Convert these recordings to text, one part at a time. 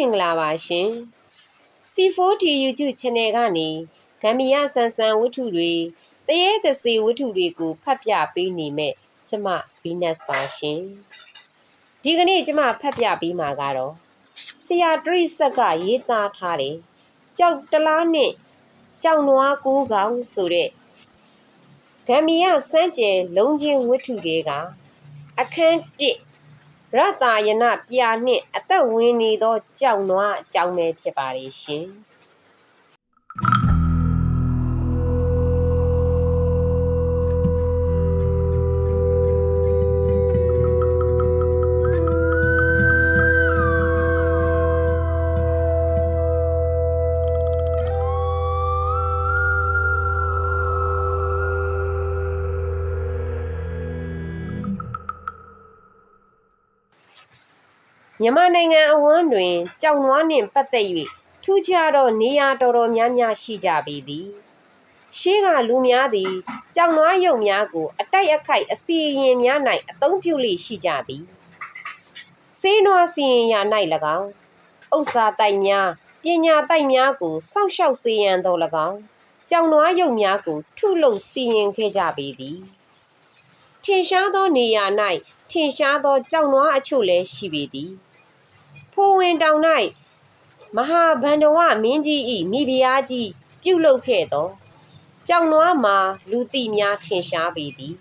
မင်္ဂလာပါရှင် C4T YouTube Channel ကနေဂမ်ဘီယာဆန်ဆန်ဝတ္ထုတွေတရေသစေဝတ္ထုတွေကိုဖတ်ပြပေးနေမဲ့ကျမ Venus ပါရှင်ဒီကနေ့ကျမဖတ်ပြပေးမှာကတော့ဆရာတရိဆက်ကရေးသားထားတယ်ကြောက်တလားနဲ့ကြောက်နွားကိုးကောင်ဆိုတဲ့ဂမ်ဘီယာစမ်းကျယ်လုံးချင်းဝတ္ထုတွေကအခန်း1 ရတာယနာပြာနှင့်အသက်ဝင်နေသောကြောက်နွားအကြောင်းပဲဖြစ်ပါလေရှင်။ မြန်မာနိုင်ငံအဝန်းတွင် ကြောက်နွားနှင့်ပတ်သက်၍ထူးခြားသောနေရာတော်တော်များများရှိကြပေသည်ရှေးကလူများသည် ကြောက်နွားရုပ်များကို အတိုက်အခိုက်အစီရင်များ၌အသုံးပြုလေရှိကြသည်စေးနွားစီရင်ရာ၌၎င်းဥစ္စာတိုက်များပညာတိုက်များကိုစောင့်ရှောက်စေရန်တော်၎င်းကြောင်နွားရုပ်များကို ထုလုပ်စီရင်ခဲ့ကြပေသည်ထင်ရှားသောနေရာ၌ထင်ရှားသောကြောင်နွားအချို့လည်းရှိပေသည် ဖိုဝင်တောင်၌မဟာဗန္ဒဝမင်းကြီး၏မိဖုရားကြီးပြုလုပ်ခဲ့သောကြောင်နွားမှာလူသိများထင်ရှားပေသည်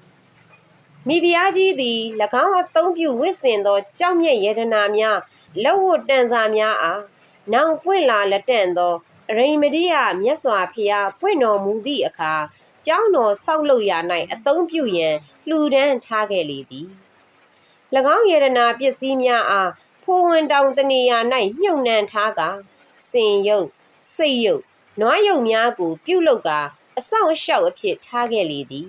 မိဖုရားကြီးသည်၎င်းအသုံးပြုဝစ်စင်သောကြောက်မြက်ယတနာများလက်ဝတ်တန်စာများအားနောင်ပွင့်လာလက်တန့်သောအရိမတိယမြတ်စွာဘုရားပွင့်တော်မူသည့်အခါကျောင်းတော်ဆောက်လုပ်ရာ၌အသုံးပြုရန်လှူဒန်းထားခဲ့လေသည်၎င်းယရနာပစ္စည်းများအား ဖိုးဝင်တောင်တနေရာ၌မြုပ်နှံထားကစင်ရုပ်စိတ်ရုပ်နွားရုပ်များကို ပြုတ်လုကအဆောင်အရှောက်အဖြစ်ထားခဲ့လေသည်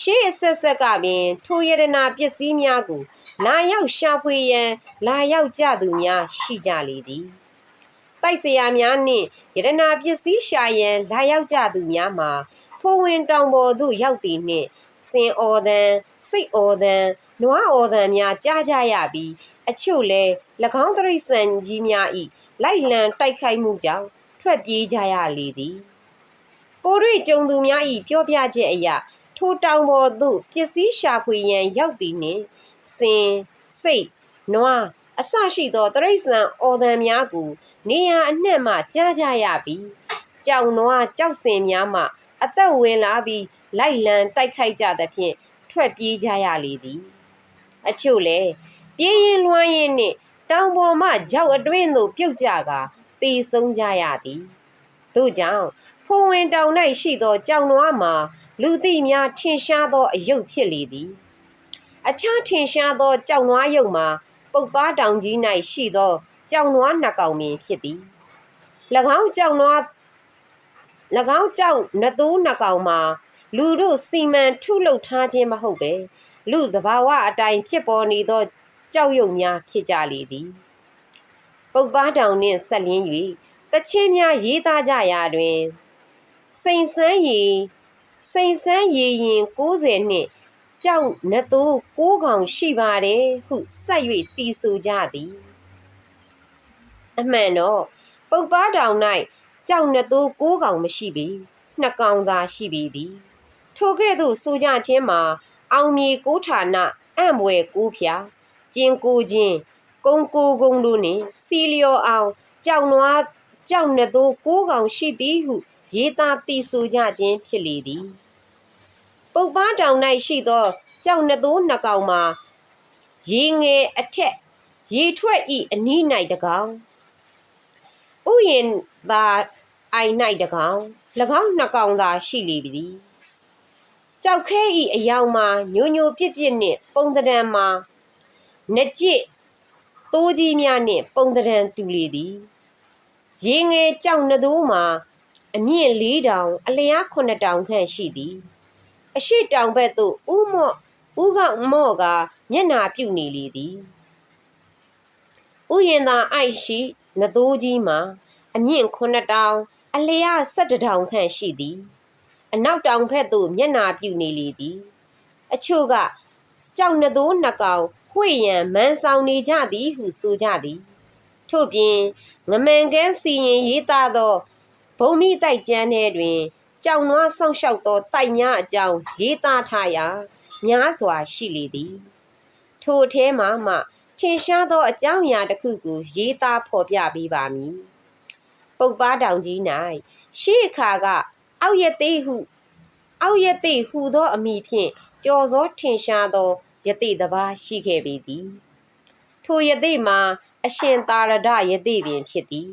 ရှေးအဆက်ဆက်ကပင် ထိုယရနာပစ္စည်းများကို လာရောက်ရှာဖွေရန် လာရောက်ကြသူများရှိကြလေသည်တိုက်စရာများနှင့်ယရနာပစ္စည်းရှာရန် လာရောက်ကြသူများမှာဖိုးဝင်တောင်ပေါ်သို့ရောက်သည်နှင့်စင်အော်တန်စိတ်အော်တန်နွားအော်တန်များကြားကြရပြီး အချို့လည်း၎င်းတရိษံကြီးများ၏လိုက်လံတိုက်ခိုက်မှုကြောင့်ထွက်ပြေးကြရလေသည်ကိုရိကျုံသူများ၏ပြောပြချက်အရထိုတောင်ပေါ်သို့ပစ္စည်းရှာဖွေရန်ရောက်သည်နှင့်စင်စိတ်နွားအဆရှိသောတရိษံအော်ဒံများကိုနေရအနှံ့မှကြားကြရပြီးကြောင်နွားကြောက်စင်များမှအသက်ဝင်လာပြီးလိုက်လံတိုက်ခိုက်ကြသဖြင့်ထွက်ပြေးကြရလေသည် အချို့လည်း ပြေးရင်လွှမ်းရင်နှင့်တောင်ပေါ်မှကြောက်အတွင်းသို့ပြုတ်ကြကာတေဆုံးကြရသည်တို့ကြောင့်ဖုံဝင်တောင်၌ရှိသောကြောင်နွားမှာလူသိများထင်ရှားသောအယုတ်ဖြစ်လေသည်အခြားထင်ရှားသောကြောင်နွားယုတ်မှာပုတ်ပါတောင်ကြီး၌ရှိသောကြောင်နွားနှစ်ကောင်ပင်ဖြစ်သည်၎င်းကြောင်နွား၎င်းကြောင်နသိုးနှစ်ကောင်မှာလူတို့စီမံထုလုပ်ထားခြင်းမဟုတ်ပဲလူသဘာဝအတိုင်းဖြစ်ပေါ်နေသော ကြောက်ရွံ့များဖြစ်ကြလေသည်ပုပ်ပါတောင်နှင့်ဆက်လင်း၍တချင်းများရေးသားကြရာတွင်စိန်ဆန်းရီစိန်ဆန်းရီရင်90နှင့်ကြောက်နသိုး6កောင်ရှိပါတယ်ဟုဆက်၍တီးဆိုကြသည်အမှန်တော့ပုပ်ပါတောင်၌ကြောက်နသိုး6កောင်မရှိပေနှစ်ကောင်သာရှိပေသည်ထိုကဲ့သို့ဆိုကြခြင်းမှာအောင်မြေကိုဌာနအံ့ဘွယ်ကိုဖျား ကျင်ကိုချင်းကုန်းကိုကုန်းတို့နှင့်စီလျော်အောင်ကြောက်နွားကြောက်နှစ်သိုးကိုးကောင်ရှိသည်ဟုရေးသားတည်ဆိုကြခြင်းဖြစ်လေသည်ပုပ်ပားတောင်၌ရှိသောကြောက်နှစ်သိုးနှစ်ကောင်မှာရေငယ်အထက်ရေထွက်ဤအနီး၌တကောင်ဥယျင်သာအိုင်၌တကောင်၎င်းနှစ်ကောင်သာရှိလေပြီကြောက်ခဲဤအယောင်မှာညိုညိုပြစ်ပြစ်နှင့်ပုံတံမှာ နကြစ်သိုးကြီးများနှင့် ပုံတရံတူလေသည်ရေငယ်ကြောက်နှသိုးမှာအမြင့်၄တောင်အလျား9တောင်ခန့်ရှိသည် အရှိတောင်ဘက်သို့ဥမော့ဥကမော့ကမျက်နာပြုတ်နေလေသည်ဥယင်သာအိုက်ရှိနသိုးကြီးမှာအမြင့်9တောင်အလျား17တောင်ခန့်ရှိသည် အနောက်တောင်ဘက်သို့မျက်နာပြုတ်နေလေသည် အချို့ကကြောက်နှသိုးနှစ်ကောင် ခွေရန်မန်းဆောင်နေကြသည်ဟုဆိုကြသည် ထို့ပြင်ငမန်ကန်းစီရင်ရေးသားသောဘုံမိတိုက်ကျမ်းထဲတွင် ကြောင်နွားဆောင်းလျှောက်သောတိုက်များအကြောင်းရေးသားထားရာများစွာရှိလေသည် ထိုအထဲမှမှထင်ရှားသောအကြောင်းအရာတစ်ခုကိုရေးသားဖော်ပြပေးပါမည်ပုပ်ပါတောင်ကြီး၌ရှေးအခါက အောက်ရသေးဟု အောက်ရသေးဟူသောအမိဖြင့်ကြော်စောထင်ရှားသော ယသိတပါရှိခဲ့ပေသည်ထိုယသိမှာ အရှင်သာရဒယသိပင်ဖြစ်သည်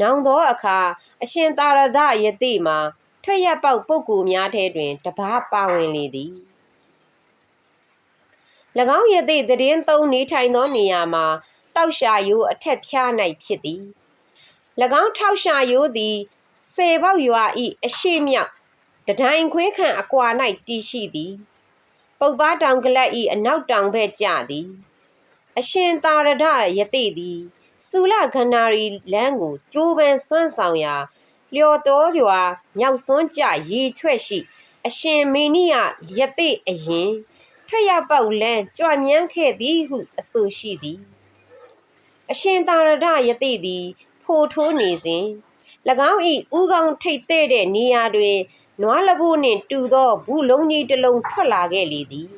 နောင်သောအခါအရှင်သာရဒယသိမှာထွက်ရပေါက်ပုဂ္ဂိုလ်များထဲတွင် တပါးပါဝင်လေသည်၎င်းယသိတည်င်းသုံးနေထိုင်သောနေရာမှာတောက်ရှာယိုးအထက်ဖြား၌ဖြစ်သည်၎င်းထောက်ရှာယိုးသည်စေပေါက်ရွာဤအရှိမြောက်တဒိုင်ခွင်းခန့်အကွာ၌တည်ရှိသည် ပုပ်ပါတောင်ကလပ်ဤအနောက်တောင်ဘက်ကျသည် အရှင်သာရဒယသိသည်စူလခန္ဓာရီလမ်းကိုကျိုးပန်းစွန့်ဆောင်ရာလျော်တော်ရွာမြောက်စွန်းကြရေထွက်ရှိ အရှင်မေနိယယသိအရင်ထွက်ရပေါက်လန်းကြွမြန်းခဲ့သည်ဟုအဆိုရှိသည် အရှင်သာရဒယသိသည် ဖိုထိုးနေစဉ်၎င်း၏ဥကောင်းထိတ်တဲ့တဲ့နေရာတွင် နွားလဖို့နှင့်တူသောဘူးလုံးကြီးတစ်လုံးထွက်လာခဲ့လေသည်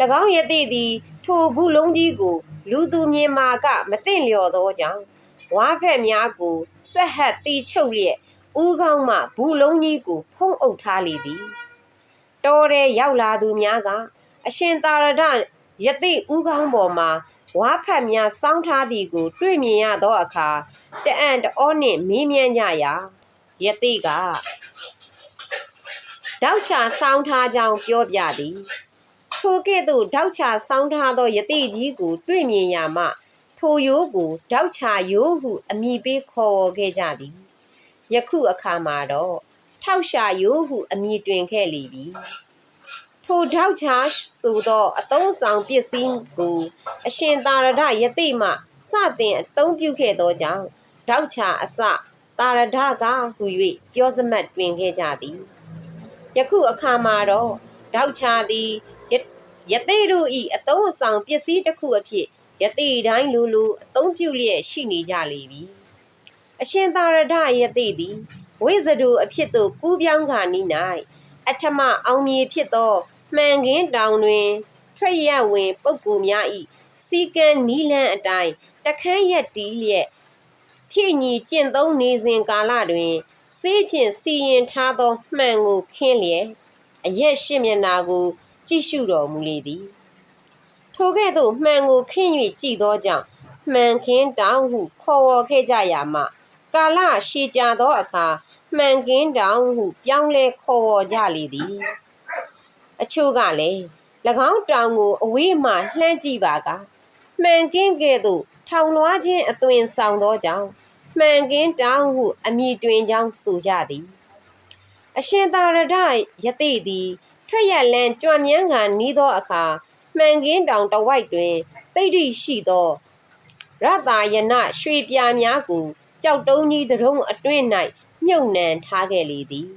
၎င်းယသိသည် ထိုဘူးလုံးကြီးကို လူသူမြင်မာကမသိလျော်သောကြောင့်ဝါဖက်များကိုဆက်ဟပ်တီချုပ်လျက်ဥကောင်းမှဘူးလုံးကြီးကို ဖုံးအုပ်ထားလေသည်တော်တဲ့ရောက်လာသူများကအရှင်သာရဒယသိဥကောင်းပေါ်မှာဝါဖတ်များစောင်းထားသည်ကို တွေ့မြင်ရသောအခါတအံ့တအောနှင့်မေးမြန်းကြရာယသိက တောက်ချစောင်းထားကြောင်းပြောပြသည်ထိုကဲ့သို့တောက်ချစောင်းထားသောယသိကြီးကို တွေ့မြင်ရမှထိုရိုးကိုတောက်ချရိုးဟုအမည်ပေးခေါ်ဝေါ်ခဲ့ကြသည်ယခုအခါမှာတော့ထောက်ရှာရိုးဟုအမည်တွင်ခဲ့လေပြီထိုထောက်ချဆိုသောအသုံးဆောင်ပစ္စည်းကို အရှင်သာရဒယသိမှစတင်အသုံးပြုခဲ့သောကြောင့်ထောက်ချအစသာရဒကဟူ၍ပြောစမှတ်တွင်ခဲ့ကြသည် ယခုအခါမှာတော့ထောက်ချသည်ယသိတို့ဤအသုံးအဆောင်ပစ္စည်းတစ်ခုအဖြစ်ယသိတိုင်းလူလူအသုံးပြုလျက်ရှိနေကြလေပြီအရှင်သာရဒယသိသည်ဝိဇ္ဇဒုအဖြစ်သို့ကူးပြောင်းခါနီး၌အထမအောင်မြေဖြစ်သောမှန်ကင်းတောင်တွင် ထွက်ရဝင်ပုဂ္ဂိုလ်များဤစီကံနီးလန်းအတိုင်းတခန်းရက်တီးလျက်ဖြည့်ညီကျင့်သုံးနေစဉ်ကာလတွင် စေးဖြင့်စီရင်ထားသောမှန်ကိုခင်းလျက်အရက်ရှိမျက်နာကို ကြည့်ရှုတော်မူလေသည်ထိုကဲ့သို့မှန်ကိုခင်း၍ကြည်သောကြောင့်မှန်ခင်းတောင်ဟုခေါ်ဝေါ်ခဲ့ကြရမှကာလရှည်ကြာသောအခါမှန်ကင်းတောင်ဟုပြောင်းလဲခေါ်ဝေါ်ကြလေသည် အချို့ကလည်း၎င်းတောင်ကိုအဝေးမှလှမ်းကြည့်ပါကမှန်ကင်းကဲ့သို့ထောင်လွှားခြင်းအသွင်ဆောင်သောကြောင့် မှန်ကင်းတောင်ဟုအမည်တွင်ကြောင်းဆိုကြသည် အရှင်သာရဒယသိသည်ထွက်ရလန်းကြွမြန်းကနီးသောအခါမှန်ကင်းတောင်တဝိုက်တွင်တိတ်တိရှိသောရတာယနရွှေပြာများကိုကြောက်တုံးကြီးတုံးအတွင်း၌မြုပ်နှံထားခဲ့လေသည်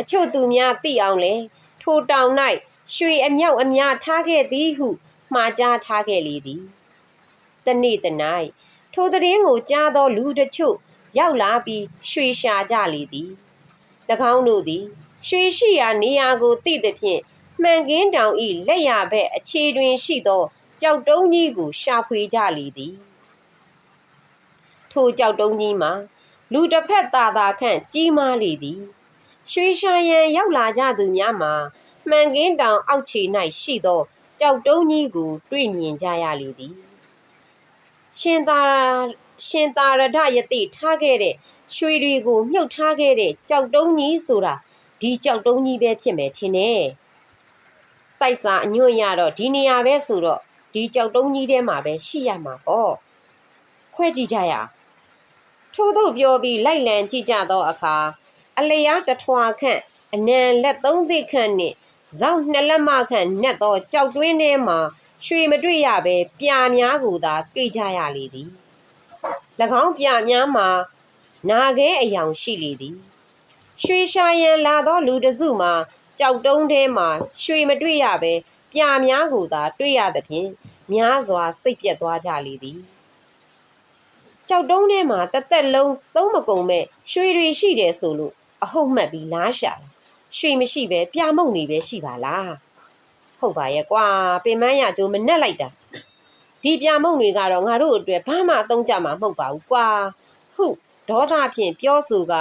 အချို့သူများသိအောင်လဲထိုတောင်၌ရွှေအမြောက်အများထားခဲ့သည်ဟုမှားကြားထားခဲ့လေသည်တနေ့တနိုင် ထိုသတင်းကိုကြားသောလူတချို့ရောက်လာပြီးရွှေရှာကြလေသည်၎င်းတို့သည်ရွှေရှိရာနေရာကိုသိသဖြင့်မှန်ကင်းတောင်ဤလက်ရဘက်အခြေတွင်ရှိသောကြောက်တုံးကြီးကိုရှာဖွေကြလေသည်ထိုကြောက်တုံးကြီးမှာလူတစ်ဖက်သာသာခန့်ကြီးမားလေသည်ရွှေရှာရန်ရောက်လာကြသူများမှာမှန်ကင်းတောင်အောက်ခြေ၌ရှိသောကြောက်တုံးကြီးကိုတွေ့မြင်ကြရလေသည် ရှင်သာရှင်သာရဒယတိထားခဲ့တဲ့ရွှေတွေကိုမြုပ်ထားခဲ့တဲ့ကြောက်တုံးကြီးဆိုတာဒီကြောက်တုံးကြီးပဲဖြစ်မယ်ထင်တယ်တိုက်စာအညွန့်ရတော့ဒီနေရာပဲဆိုတော့ဒီကြောက်တုံးကြီးထဲမှာပဲရှိရမှာပေါ့ခွဲကြည့်ကြရထို့သို့ပြောပြီးလိုက်လံကြည့်ကြသောအခါအလျားတထွာခန့်အနံလက်သုံးသိခန့်နှင့်ဇောက်နှစ်လက်မခန့်နှက်သောကြောက်တွင်းထဲမှာ ရွှေမတွေ့ရဘဲပြာများကိုသာတွေ့ကြရလေသည်၎င်းပြာများမှာနာခဲအယောင်ရှိလေသည်ရွှေရှာရန်လာသောလူတစုမှာကြောက်တုံးထဲမှာရွှေမတွေ့ရဘဲပြာများကိုသာတွေ့ရသဖြင့်များစွာစိတ်ပြက်သွားကြလေသည်ကြောက်တုံးထဲမှာတစ်သက်လုံးသုံးမကုန်မဲ့ရွှေတွေရှိတယ်ဆိုလို့အဟုတ်မှတ်ပြီးလားရှာတယ်ရွှေမရှိပဲပြာမုံနေပဲရှိပါလား ဟုတ်ပါရဲ့ကွာပင်မရကြိုးမနဲ့လိုက်တာဒီပြာမုံတွေကတော့ငါတို့အတွက်ဘာမှအသုံးကျမှာမဟုတ်ပါဘူးကွာဟုတ်ဒေါသဖြင့်ပြောဆိုက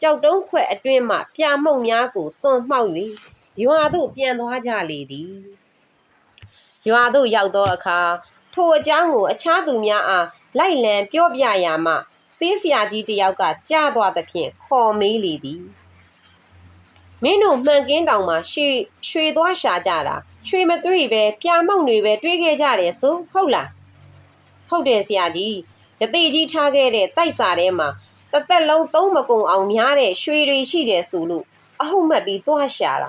ကြောက်တုံးခွက်အတွင်းမှပြာမုံများကိုသွန်မှောက်၍ရွာသို့ပြန်သွားကြလေသည်ရွာသို့ရောက်သောအခါထိုအကြောင်းကိုအခြားသူများအားလိုက်လံပြောပြရာမှစေးစရာကြီးတစ်ယောက်ကကြားသွားသဖြင့်ခေါ်မေးလေသည် မင်းတို့မှန်ကင်းတောင်မှာရွှေရွှေသွားရှာကြတာရွှေမတွေ့ပဲပြာမောက်တွေပဲတွေးခဲ့ကြတယ်ဆိုဟုတ်လားဟုတ်တယ်ဆရာကြီးရတိကြီးထားခဲ့တဲ့တိုက်စာထဲမှာတစ်သက်လုံးသုံးမကုန်အောင်များတဲ့ရွှေတွေရှိတယ်ဆိုလို့အဟုတ်မှတ်ပြီးသွားရှာတာ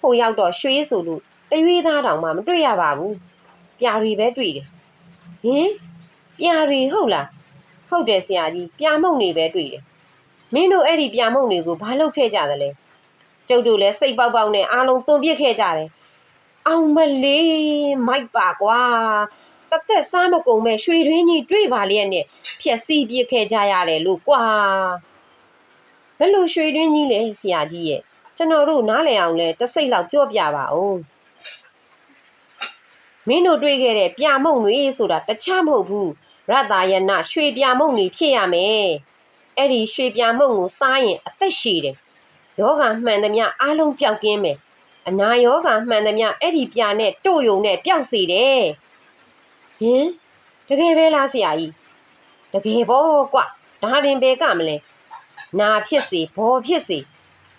ဟိုရောက်တော့ရွှေဆိုလို့တရွေးသားတောင်မှမတွေ့ရပါဘူးပြာတွေပဲတွေ့တယ်ဟင်ပြာတွေဟုတ်လားဟုတ်တယ်ဆရာကြီးပြာမုံတွေပဲတွေ့တယ်မင်းတို့အဲ့ဒီပြာမုံတွေကိုဘာလုပ်ခဲ့ကြသလဲ ကျုပ်တို့လည်းစိတ်ပေါက်ပေါက်နဲ့အားလုံးသွန်ပစ်ခဲ့ကြတယ်အောင်မလေးမိုက်ပါကွာတသက်စားမကုန်မဲ့ရွှေရင်းကြီးတွေ့ပါလျက်နဲ့ဖြက်စီးပြစ်ခဲ့ကြရတယ်လို့ကွာဘယ်လိုရွှေရင်းကြီးလဲဆရာကြီးရဲ့ကျွန်တော်တို့နားလည်အောင်လဲတစ်စိတ်လောက်ပြောပြပါဦးမင်းတို့တွေ့ခဲ့တဲ့ပြမုံတွေဆိုတာတခြားမဟုတ်ဘူးရတ္တယနာရွှေပြမုံတွေဖြစ်ရမယ်အဲ့ဒီရွှေပြမုံကိုစားရင်အသက်ရှည်တယ် ယောဂမှန်သမျှအားလုံးပျောက်ကင်းမယ်အနာယောဂမှန်သမျှအဲ့ဒီပြနဲ့တို့ယုံနဲ့ပျောက်စေတယ်ဟင်တကယ်ပဲလားဆရာကြီးတကယ်ပေါ့ကွဒါတင်ပဲကမလဲနာဖြစ်စေဘောဖြစ်စေ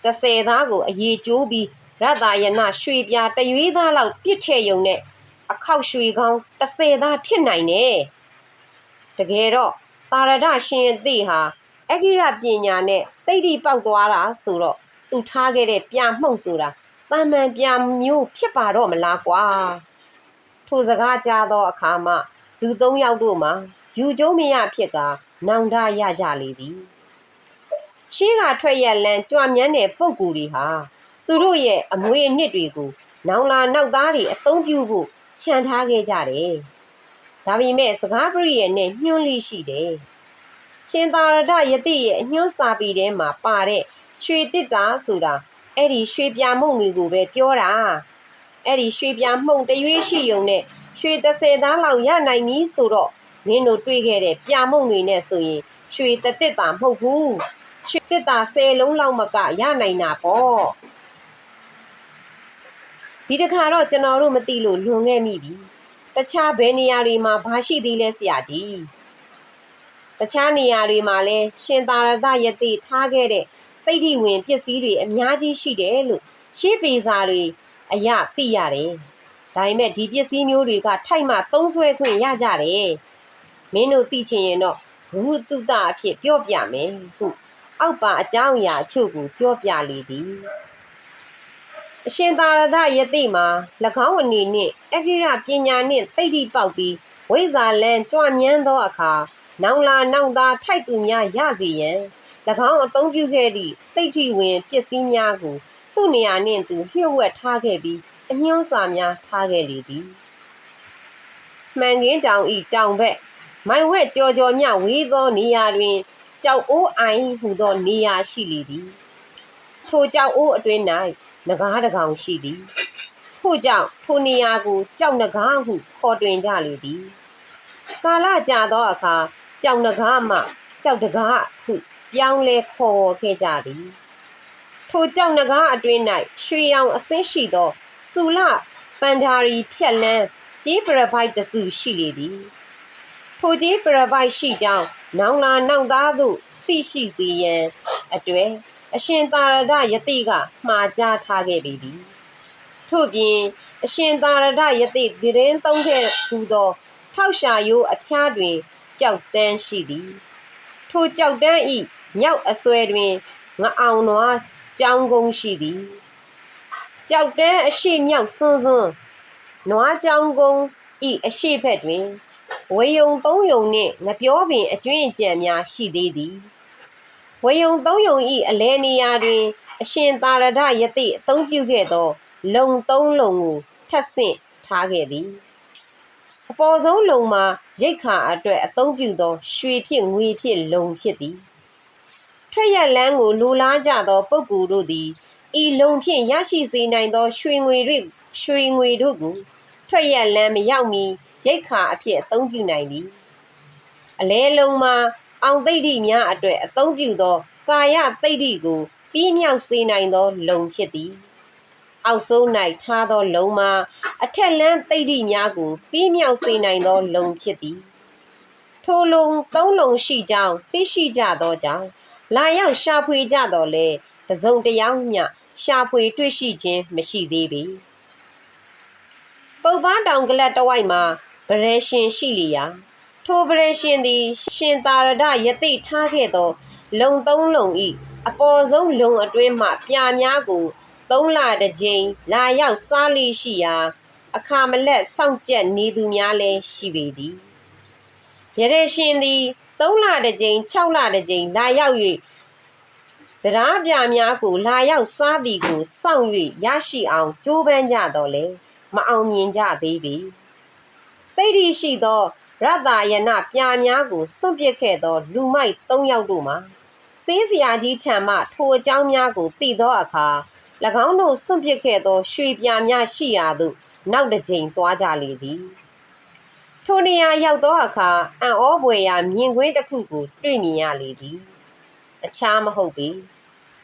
တစ်ဆယ်သားကိုအရေးကျိုးပြီးရတ္တယနာရွှေပြတရွေးသားလောက်ပြစ်ထည့်ယုံနဲ့အခောက်ရွှေကောင်းတစ်ဆယ်သားဖြစ်နိုင်တယ်တကယ်တော့တာရဒရှင်အသိဟာအဂိရပညာနဲ့တိတ်တိပေါက်သွားတာဆိုတော့ သူထားခဲ့တဲ့ပြမှုန့်ဆိုတာတာမန်ပြမျိုးဖြစ်ပါတော့မလားကွာထိုစကားကြားသောအခါမှလူသုံးယောက်တို့မှာယူကျုံးမရဖြစ်ကနောင်တရကြလေသည်ရှေးကထွက်ရလန်းကြွမြန်းတဲ့ပုံကူတွေဟာသူတို့ရဲ့အမွေအနှစ်တွေကိုနောင်လာနောက်သားတွေအသုံးပြုဖို့ခြံထားခဲ့ကြတယ်ဒါပေမဲ့စကားပရိရဲ့နဲ့ညှိုးလိရှိတယ်ရှင်သာရဒယတိရဲ့အညွှန်းစာပေထဲမှာပါတဲ့ ရွှေတစ်တာဆိုတာအဲ့ဒီရွှေပြမုံတွေကိုပဲပြောတာအဲ့ဒီရွှေပြမှုံတရွေးရှိုံနဲ့ရွှေ30သားလောက်ရနိုင်ပြီဆိုတော့မင်းတို့တွေးခဲ့တဲ့ပြမုံတွေနဲ့ဆိုရင်ရွှေတစ်တစ်တာမဟုတ်ဘူးရွှေတစ်တာ10လုံးလောက်မကရနိုင်တာပေါ့ဒီတခါတော့ကျွန်တော်တို့မသိလို့လွန်ခဲ့မိပြီတခြားဘယ်နေရာတွေမှာဘာရှိသေးလဲဆရာကြီးတခြားနေရာတွေမှာလဲရှင်သာရဒယတိထားခဲ့တဲ့ သိဋ္ဌိဝင်ပစ္စည်းတွေအများကြီးရှိတယ်လို့ရှေးပေစာတွေအရသိရတယ်ဒါပေမဲ့ဒီပစ္စည်းမျိုးတွေကထိုက်မှသုံးဆွဲခွင့်ရကြတယ်မင်းတို့သိချင်ရင်တော့ဘုဟုတုတအဖြစ်ပြောပြမယ်ဟုအောက်ပါအကြောင်းအရာအချို့ကိုပြောပြလေသည်အရှင်သာရဒယတိမှာ၎င်းအနေနှင့်အခိရပညာနှင့်သိဋ္ဌိပေါက်ပြီးဝိဇာလန်ကြွမြန်းသောအခါနောင်လာနောင်သားထိုက်သူများရစေရန်၎ င်းအသုံးပြုခဲ့သည့်သိဋ္ဌိဝင်ပစ္စည်းများကို သူ့နေရာနှင့်သူလျှို့ဝှက်ထားခဲ့ပြီးအညွှန်းစာများထားခဲ့လေသည်မှန်ကင်းတောင်ဤတောင်ဘက်မိုင်ဝက်ကြော်ကြော်မြဝေးသောနေရာတွင်ကြောက်အိုးအိုင်ဟူသောနေရာရှိလေသည်ထိုကြောက်အိုးအတွင်း၌နဂါးတကောင်ရှိသည်ထို့ကြောင့်ထိုနေရာကိုကြောက်နဂါးဟုခေါ်တွင်ကြလေသည်ကာလကြာသောအခါကြောက်နဂါးမှကြောက်တကားဟု ပြောင်းလဲခေါ်ခဲ့ကြသည်ထိုကြောက်နဂါးအတွင်း၌ရွှေရောင်အစင်းရှိသောစူလပန္ဓာရီဖြက်လန်းကြေးပရပိုက်တစုရှိလေသည်ထိုကြေးပရပိုက်ရှိကြောင်းနောင်လာနောက်သားသို့သိရှိစေရန်အတွေ့အရှင်သာရဒယတိကမှားကြားထားခဲ့ပေသည်ထို့ပြင်အရှင်သာရဒယတိဒီရင်သုံးခဲ့ဟူသောထောက်ရှာရိုးအဖျားတွင်ကြောက်တန်းရှိသည်ထိုကြောက်တန်းဤ မြောက်အစွဲတွင်ငအောင်နွားကြောင်းကုန်းရှိသည်ကြောက်တန်းအရှိမြောက်စွန်းစွန်းနွားကြောင်းကုန်းဤအရှိဘက်တွင်ဝေယုံသုံးယုံနှင့်ငပြောပင်အကျွင့်အကြံများရှိသေးသည်ဝေယုံသုံးယုံဤအလဲနေရာတွင် အရှင်သာရဒယတိအသုံးပြုခဲ့သော လုံသုံးလုံကိုထပ်ဆင့်ထားခဲ့သည်အပေါ်ဆုံးလုံမှာရိတ်ခါအတွက်အသုံးပြုသော ရွှေဖြစ်ငွေဖြစ်လုံဖြစ်သည် ထွက်ရလန်းကိုလိုလားကြသောပုဂ္ဂိုလ်တို့သည်ဤလုံဖြင့်ရရှိစေနိုင်သောရွှေငွေတွေရွှေငွေတို့ကိုထွက်ရလန်းမရောက်မီရိတ်ခါအဖြစ်အသုံးပြုနိုင်သည်အလဲလုံးမှာအောင်သိဋ္ဌိများအတွက်အသုံးပြုသောကာယသိဋ္ဌိကိုပြီးမြောက်စေနိုင်သောလုံဖြစ်သည်အောက်ဆုံး၌ထားသောလုံမှာအထက်လန်းသိဋ္ဌိများကိုပြီးမြောက်စေနိုင်သောလုံဖြစ်သည်ထိုလုံသုံးလုံရှိကြောင်းသိရှိကြသောကြောင့် လာရောက်ရှာဖွေကြတော်လဲတစုံတယောက်မျှရှာဖွေတွေ့ရှိခြင်းမရှိသေးပေပုပ်ပန်းတောင်ကလတ်တစ်ဝိုက်မှာဗရေရှင်ရှိလျာထိုဗရေရှင်သည် ရှင်သာရဒယသိထားခဲ့သော လုံသုံးလုံဤအပေါ်ဆုံးလုံအတွင်းမှပြာများကိုသုံးလတစ်ကြိမ်လာရောက်စားလိရှိရာအခါမလက်စောင့်ကြက်နေသူများလည်းရှိပေသည်ရတဲ့ရှင်သည် 3လတစ်ကြိမ်6လတစ်ကြိမ်လာရောက်၍တရားပြများကိုလာရောက်စားသည်ကိုစောင့်၍ရရှိအောင်ကြိုးပမ်းကြတော့လေမအောင်မြင်ကြသေးပေသိတိရှိသောရတယနာပြများကိုစွန့်ပစ်ခဲ့သောလူမိုက်၃ယောက်တို့မှာစေးစရာကြီးထံမှထိုအကြောင်းများကိုသိသောအခါ၎င်းတို့စွန့်ပစ်ခဲ့သောရွှေပြများရှိရာသို့နောက်တစ်ကြိမ်သွားကြလေသည် ထိုနေရာရောက်သောအခါအံ့ဩဖွယ်ရာမြင်ကွင်းတစ်ခုကို တွေ့မြင်ရလေသည်အခြားမဟုတ်ပေ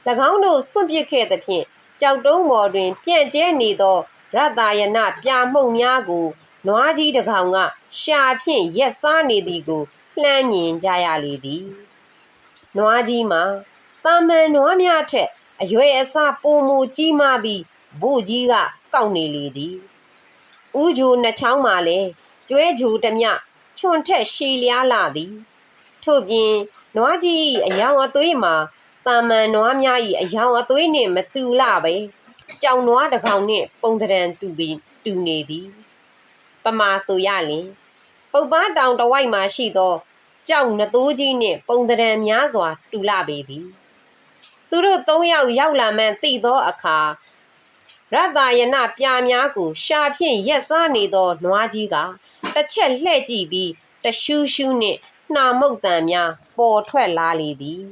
၎င်းတို့စွန့်ပစ်ခဲ့သဖြင့်ကြောက်တုံးပေါ်တွင် ပြန့်ကျဲနေသောရတယနာပြမှုန့်များကိုနွားကြီးတစ်ကောင်ကရှာဖြင့်ရက်စားနေသည်ကိုလှမ်းမြင်ကြရလေသည်နွားကြီးမှာတာမန်နွားများထက်အရွယ်အစားပိုမူကြီးမားပြီးဘို့ကြီးကကောက်နေလေသည်ဥဂျိုနှစ်ချောင်းမှလည်း ကျွဲဂျိုတမျှချွန်ထက်ရှည်လျားလာသည် ထို့ပြင်နွားကြီး၏အယောင်အသွေးမှာတာမန်နွားများ၏အယောင်အသွေးနှင့်မတူလပဲကြောင်နွားတစ်ကောင်နှင့်ပုံတရံတူပြီးတူနေသည် ပမာဆိုရလျင်ပုပ်ပန်းတောင်တစ်ဝိုက်မှာရှိသောကြောက်နသိုးကြီးနှင့်ပုံတရံများစွာတူလပေသည်သူတို့သုံးယောက်ရောက်လာမှန်းသိသောအခါရတယနာပြာများကိုရှာဖြင့်ရက်စားနေသောနွားကြီးက တစ်ချက်လှဲ့ကြည့်ပြီးတရှူးရှူးနှင့်နှာမုတ်တံများပေါ်ထွက်လာလေသည်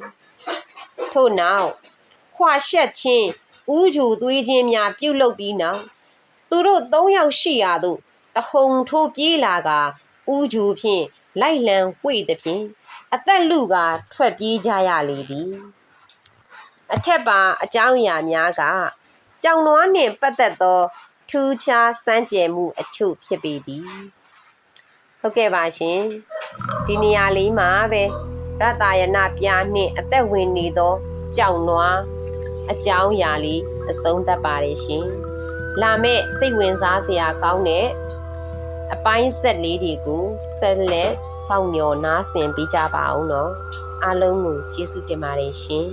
ထို့နောက်ခွာရှက်ချင်းဥဂျူသွေးချင်းများပြုတ်လုပြီးနောက်သူတို့သုံးယောက်ရှိရာသို့တဟုန်ထိုးပြေးလာကဥဂျူဖြင့်လိုက်လံဝှေ့သည်ဖြင့်အသက်လူကထွက်ပြေးကြရလေသည် အထက်ပါအကြောင်းအရာများကကြောင်နွားနှင့်ပတ်သက်သောထူးခြားစမ်းကြယ်မှုအချို့ဖြစ်ပေသည် ဟုတ်ကဲ့ပါရှင်ဒီနေရာလေးမှာပဲရတယနာပြားနှင့်အသက်ဝင်နေသောကြောင်နွားအကြောင်းအရာလေးအဆုံးသတ်ပါတယ်ရှင်လာမဲ့စိတ်ဝင်စားစရာကောင်းတဲ့အပိုင်းဆက်လေးတွေကိုဆက်လက်စောင့်မျှော်နားဆင်ပေးကြပါအောင်နော်အားလုံးကိုကျေးဇူးတင်ပါတယ်ရှင်